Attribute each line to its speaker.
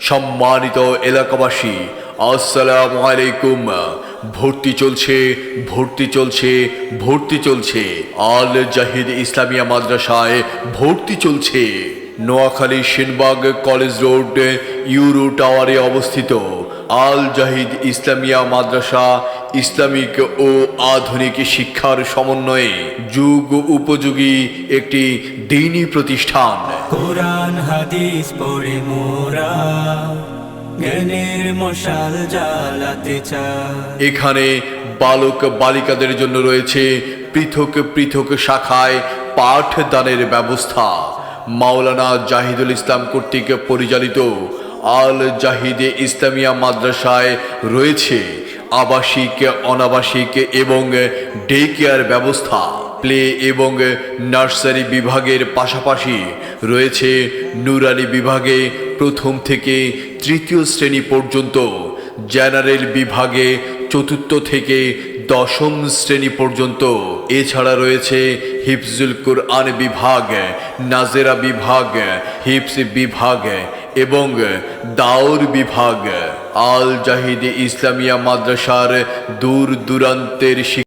Speaker 1: সম্মানিত এলাকাবাসী, আসসালামু আলাইকুম। ভর্তি চলছে ভর্তি চলছে ভর্তি চলছে। আল জাহিদ ইসলামিয়া মাদ্রাসায় ভর্তি চলছে। Noakhali, Senbag college road, euro টাওয়ারে অবস্থিত। আল জাহিদ ইসলামিয়া মাদ্রাসা ইসলামিক ও আধুনিক শিক্ষার সমন্বয়ে যুগ উপযোগী একটি দিনী প্রতিষ্ঠান।
Speaker 2: কোরআন হাদিস পড়ে মোরা জ্ঞানের মশাল জ্বালাতে
Speaker 1: এখানে বালক বালিকাদের জন্য রয়েছে পৃথক পৃথক শাখায় পাঠদানের ব্যবস্থা। মাওলানা জাহিদুল ইসলাম কর্তৃক পরিচালিত আল জাহিদে ইসলামিয়া মাদ্রাসায় রয়েছে আবাসিক, অনাবাসিক এবং ডে কেয়ার ব্যবস্থা। প্লে এবং নার্সারি বিভাগের পাশাপাশি রয়েছে নুরানি বিভাগে প্রথম থেকে তৃতীয় শ্রেণি পর্যন্ত, জেনারেল বিভাগে চতুর্থ থেকে দশম শ্রেণি পর্যন্ত। এছাড়া রয়েছে হিফজুল কুরআন বিভাগ, নাজেরা বিভাগ হিফস বিভাগ এবং দাউর বিভাগ আল জাহিদ ইসলামিয়া মাদ্রাসার দূর দূরান্তের